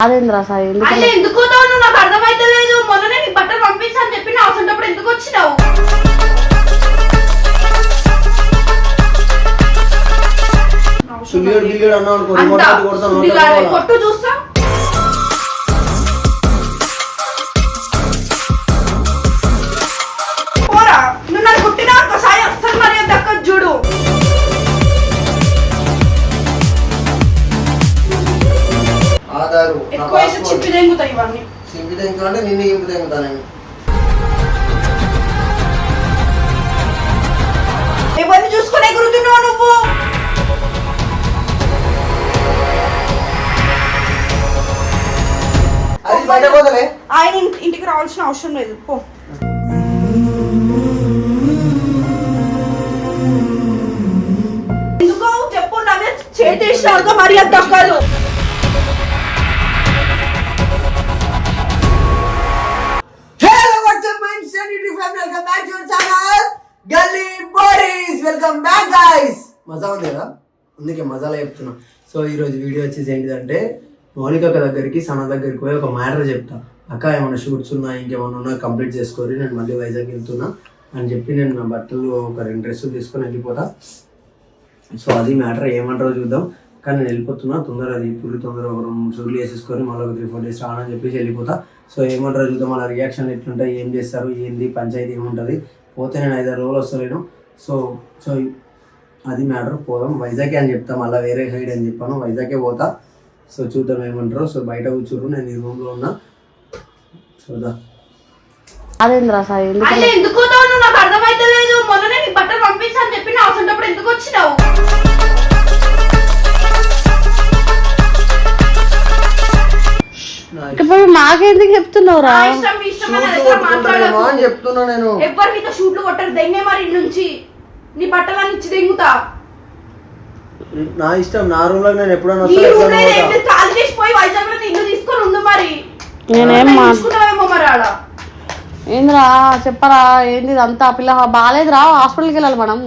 అదేంద్రా సాయి? ఎందుకు అంటే ఎందుకు పోతావు నువ్వు? నాకు అర్థమైతలేదు. మొన్ననే నీ బట్టలు పంపించా అని చెప్పి నా అవసరం ఎందుకు వచ్చినావు అన్నావు అనుకో రిమోట్ కొడతాను. కొట్టు చూస్తా. ఇవన్నీ తెంగుతానంటే నిన్ను ఇంపు తెంగుతాను ఎవరిని చూసుకొని ఎగురుతున్నావు నువ్వు? అది బయట పోతలే ఆయన ఇంటి- ఇంటికి రావాల్సిన అవసరం లేదు. పో. ఎందుకో చెప్పు నా మీద దక్కదు వెల్కమ్ బ్యాక్ గైస్ మజా ఉంది కదా అందుకే మజాలో చెప్తున్నా. సో ఈరోజు వీడియో వచ్చేసి ఏంటిదంటే మౌలిక అక్క దగ్గరికి సన దగ్గరికి పోయి ఒక మ్యాటర్ చెప్తా. అక్క ఏమైనా షూట్స్ ఉన్నా ఇంకేమైనా ఉన్నా కంప్లీట్ చేసుకోరు నేను మళ్ళీ వైజాగ్ వెళ్తున్నా అని చెప్పి నేను నా బట్టలు ఒక రెండు డ్రెస్సులు తీసుకొని వెళ్ళిపోతా. సో అది మ్యాటర్ ఏమంటారో చూద్దాం. కానీ నేను వెళ్ళిపోతున్నా తొందర అది ఇప్పుడు తొందర ఒక రెండు షూట్లు వేసేసుకొని మళ్ళీ ఒక త్రీ ఫోర్ డేస్ రానని చెప్పేసి వెళ్ళిపోతా. సో ఏమంటారో చూద్దాం. వాళ్ళ రియాక్షన్ ఎట్లుంటాయి ఏం చేస్తారు ఏంది పంచాయతీ ఏముంటుంది? పోతే నేను ఐదారు రోజులు వస్తలేను. సో సో అది మ్యాటర్. పోదాం. వైజాగ్ అని చెప్తా మళ్ళీ వేరే సైడ్ అని చెప్పాను. వైజాగే పోతా. సో చూద్దాం ఏమంటారు. సో బయట కూర్చోరు నేను ఈ రూమ్లో ఉన్నా. చూద్దాం అదేంద్రా ఎందుకు నాకు అర్థమైతలేదు. మొన్ననే నీ బట్టలు పంపించా అని చెప్పి నా అవసరం ఎందుకు వచ్చినావు? ఇప్పుడు మాకెందుకు మాట్లాడకు. చెప్తున్నా నేను. ఎవ్వరు నీతో షూట్లు కొట్టరు? దెంగే మరి నుంచి నీ బట్టలన్నీ ఇచ్చి దెంగుతా నా ఇష్టం నా రూమ్లో నేను ఎప్పుడైనా నీ రూమ్. ఖాళీ చేసిపోయి వైజాగ్లో ఇల్లు తీసుకొని ఉండు మరి నేనేం మా తీసుకున్నావేమో మరి ఆడ ఏందిరా చెప్పరా ఏంది ఇదంతా పిల్ల బాగాలేదురా హాస్పిటల్కి వెళ్ళాలి మనం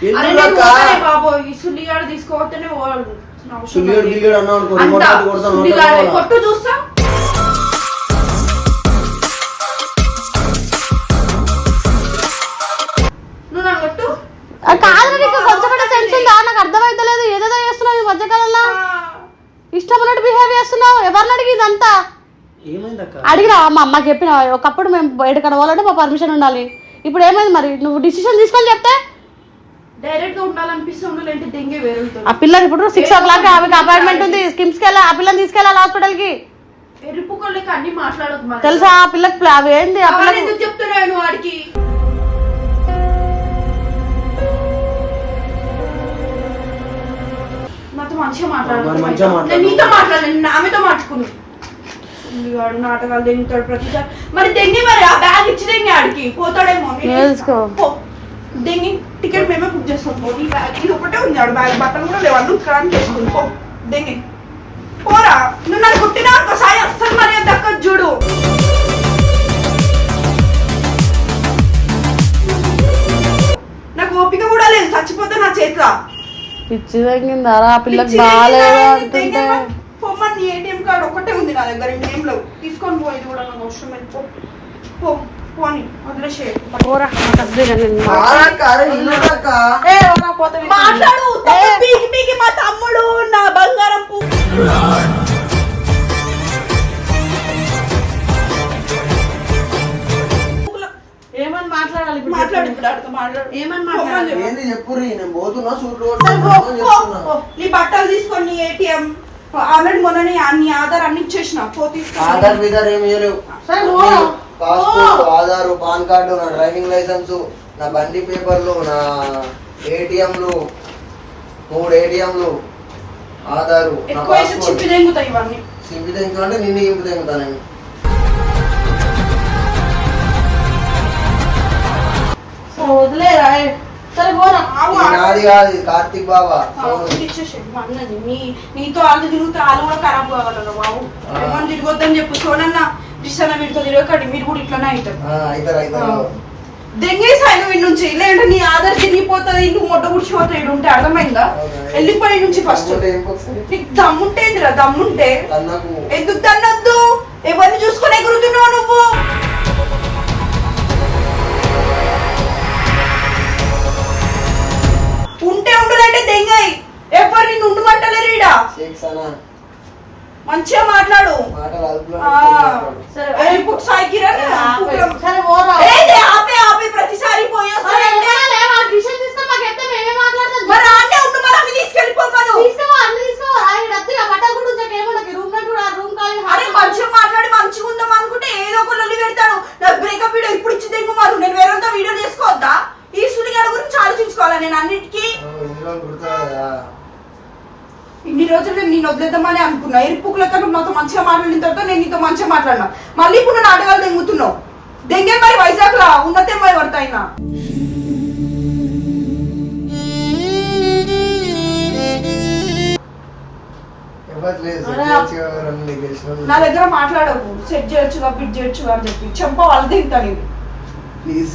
అరే ఎందుకు నేను అక్క? పోతానే బాబు ఈ సుల్లిగాడు తీసుకోవద్దనే పోవాలి నా అవసరం సుల్లిగడు లేదు. గిల్లిగడు అన్నావు అనుకో రిమోట్ అంతా పెట్టి కొడతాను నోట్లో సుల్లిగాడే. పోవాలా? కొట్టు చూస్తా ఇదంతా అడిగినా మా అమ్మకి చెప్పిన ఒకప్పుడు మేము బయట కడవాలంటే మా పర్మిషన్ ఉండాలి. ఇప్పుడు ఏమైంది మరి? నువ్వు డిసిషన్ తీసుకొని చెప్తే? డైరెక్ట్గా వేరే ఆ పిల్లని ఇప్పుడు సిక్స్ ఓ క్లాక్ ఆమెకి అపాయింట్మెంట్ ఉంది స్కిమ్స్కి వెళ్ళా ఆ పిల్లని తీసుకెళ్ళాలి మాట్లాడదు మరి తెలుసా ఆ పిల్లకి ప్లా- అవి ఏంది ఆ పిల్లకి? నువ్వు వాడికి మంచిగా మరి మంచిగా మాట్లాడు. మాట్లాడు. నేను నీతో మాట్లాడలేదు ఆమెతో మాట్లాడుకున్నాను వాడు నాటకాలు దెంగుతాడు ప్రతిసారి. మరి దెంగి మరి ఆ బ్యాగ్ ఇచ్చి దెంగి ఆడికి. పోతాడేమో. దెంగి టికెట్ మేమే బుక్ చేస్తాం. పో నీ బ్యాగ్ ఇది ఒకటే ఉంది ఆడు బ్యాగ్ బట్టలు కూడా లేవు. అన్ను క్రాంతి చేసుకుని పో దెంగి. పోరా. నువ్వు నన్ను కుట్టినా ఒకసారి అస్సలు మరి దక్కదు చూడు. నాకు ఓపిక కూడా లేదు. చచ్చిపోతే నా చేతిలో. పిచ్చి తగ్గిందారా ఆ పిల్లకి బాగాలేదు అంటుంటే? పొమ్మని ఏటీఎం కార్డు ఒకటే ఉంది నా దగ్గర ఇంకేం లేవు తీసుకొని పో ఇది కూడా నాకు అవసరం లేదు పో పోని మాట్లాడు. పీకి పీకి మా తమ్ముడు నా బంగారం ఏమని మాట్లాడాలి ఇప్పుడు మాట్లాడు. ఇప్పుడు ఏమని మాట్లాడాలి? చెప్పు. నేను పోతున్నా. నీ బట్టలు తీసుకొని ఏటీఎం ఆల్రెడీ మొన్న నీ నీ ఆధార్ అన్ని ఇచ్చేసిన. పో తీసుకో ఆధార్ బీధార్ ఏమి ఇవ్వలేవు. పాస్పోర్ట్ ఆధార్ పాన్ కార్డు నా డ్రైవింగ్ లైసెన్స్ నా బండి పేపర్లు నా ఏటీఎంలు మూడు ఏటీఎంలు ఆధారు చిప్పి దెంగుతాయి ఇవన్నీ సింపి తెంగుతా అంటే నిన్ను ఇంపు తెంగుతా నేను. సరే, వదిలేరా నాది కాదు కార్తీక్ బాబా. నీతో వాళ్ళు తిరుగుతే వాళ్ళు కూడా ఖరాబ్ కావాలరా బాబు. ఆ. ఏమని తిరగొద్దని చెప్పు. సోనన్న దిశన మీరుతో తిరగకండి. మీరు కూడా ఇట్లానే అవుతారు. దెంగేసాయి నువ్వు నుంచి లేదంటే నీ ఆధార్ తిరిగిపోతుంది నువ్వు మొట్ట గుడిచిపోతాయి ఈడు ఉంటే అర్థమైందా? వెళ్ళిపోయి నుంచి ఫస్ట్? నీకు దమ్ముంటే? దమ్ముంటే ఎందుకు తన్నొద్దు? ఎవరిని చూసుకొని ఎగురుతున్నావు నువ్వు? నేను అన్నిటికీ ఇన్ని రోజులు నేను నేను వదిలేద్దామని అనుకున్నా. ఎరుపుకులతో నువ్వు నాతో మంచిగా మాట్లాడిన తర్వాత నేను నీతో మంచిగా మాట్లాడినా. మళ్ళీ ఇప్పుడు నువ్వు నాటకాలు దెంగుతున్నావు. దెంగే మరి వైజాగ్ లా ఉన్నతే మరి పడతాయినా? చేయొచ్చు. నా దగ్గర మాట్లాడకు. సెట్ చేయొచ్చుగా బిట్ చేయొచ్చుగా అని చెప్పి. చెంప వాళ్ళు తింటా నేను ప్లీజ్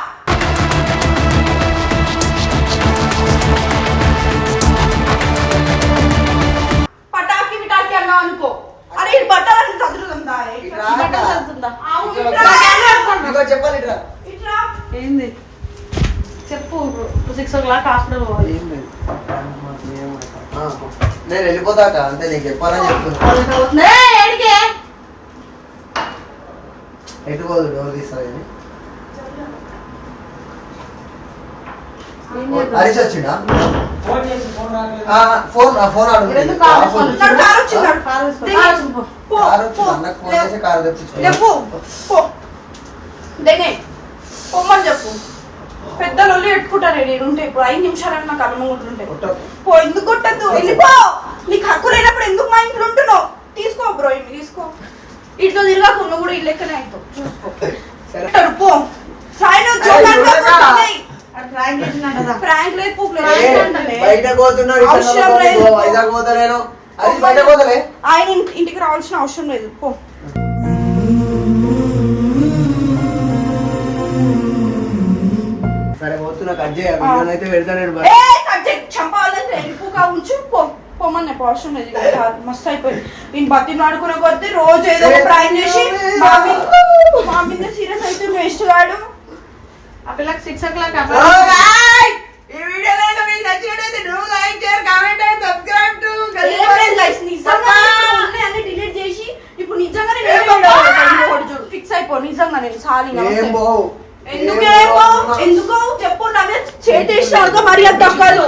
ఏం లేదు. నేను వెళ్ళిపోతాక అంతే నీకు చెప్పాలని చెప్తున్నా? ఎటు పోదు డోర్ తీస్తారు కానీ ఏం చేద్దాం? హరీష్ వచ్చిండా? ఆ, ఫోన్ ఫోన్ అడుగు. అన్నకు ఫోన్. చేసి కారు తెప్పించుకో. లేవు పో. దెంగే పొమ్మని చెప్పు. పెద్దలు పెట్టుకుంటారు నేను ఉంటే ఇప్పుడు ఐదు నిమిషాలు నాకు అనుకుంటుంటే కొట్టకు. పో ఎందుకు కొట్టద్దు వెళ్ళిపో నీకు హక్కు లేనప్పుడు ఎందుకు మా ఇంట్లో ఉంటున్నావు? తీసుకో బ్రో ఇన్ని తీసుకో. ఇటుతో తిరగాకు నువ్వు కూడా ఇల్లు లెక్కనే అవుతావు చూసుకో. పో. ప్రాంక్ లేదు. ఆయన ఇంటి- ఇంటికి రావాల్సిన అవసరం లేదు. పో. కట్ చేయ వీడియోని అయితే పెడతాడు ఏ చంపాలంటే వెళ్ళిపోగా ఉంచు పో పొమ్మని అవసరం లేదు ఇక చాలు, మస్తు అయిపోయింది. నేను బతి ఆడుకునే కొద్దీ రోజు ఏదో ప్రాయం చేసి మా మీద మా మీద సీరియస్ అయితే వేస్ట్ గాడు ఆ పిల్లకి సిక్స్ ఓ క్లాక్ ఈ వీడియో కనుక మీకు నచ్చినట్లయితే do like share comment and subscribe to ఏం లేదు guys, నిజంగా అన్ని డిలీట్ చేసి ఇప్పుడు నిజంగానే ఫిక్స్ అయిపో నిజంగా నేను సారీ ఎందుకు ఎందుకో? చెప్పు నా మీద చేసేసినాక మరి అది దక్కదు.